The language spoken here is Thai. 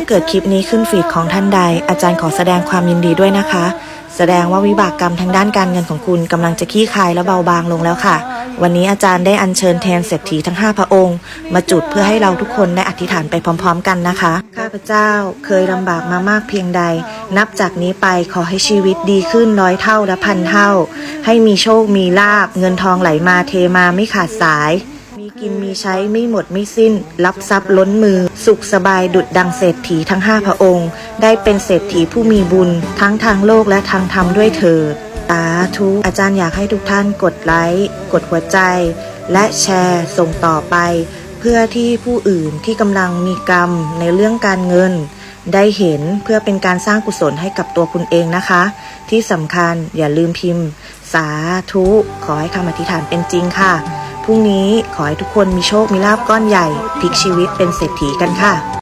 ถ้าเกิดคลิปนี้ขึ้นฟีดของท่านใด อาจารย์ขอแสดงความยินดีด้วยนะคะ แสดงว่าวิบากกรรมทางด้านการเงินของคุณกำลังจะคลี่คายและเบาบางลงแล้วค่ะ วันนี้อาจารย์ได้อัญเชิญแทนเศรษฐีทั้ง 5 พระองค์ มาจุดเพื่อให้เราทุกคนได้อธิษฐานไปพร้อม ๆ กันนะคะ ข้าพเจ้าเคยลำบากมามากเพียงใด นับจากนี้ไปขอให้ชีวิตดีขึ้นร้อยเท่าและพันเท่า ให้มีโชคมีลาบเงินทองไหลมาเทมาไม่ขาดสาย กินมีใช้ไม่หมดไม่สิ้น รับทรัพย์ล้นมือ สุขสบายดุดดังเศรษฐีทั้งห้าพระองค์ ได้เป็นเศรษฐีผู้มีบุญ ทั้งทางโลกและทางธรรมด้วยเถิดสาธุอาจารย์อยากให้ทุกท่านกดไลค์กดหัวใจ และแชร์ส่งต่อไป เพื่อที่ผู้อื่นที่กำลังมีกรรมในเรื่องการเงิน ได้เห็นเพื่อเป็นการสร้างกุศลให้กับตัวคุณเองนะคะ ที่สำคัญอย่าลืมพิมพ์ สาธุขอให้คำอธิษฐานเป็นจริงค่ะ พรุ่งนี้ขอให้ทุกคนมีโชคมีลาบก้อนใหญ่พลิกชีวิตเป็นเศรษฐีกันค่ะ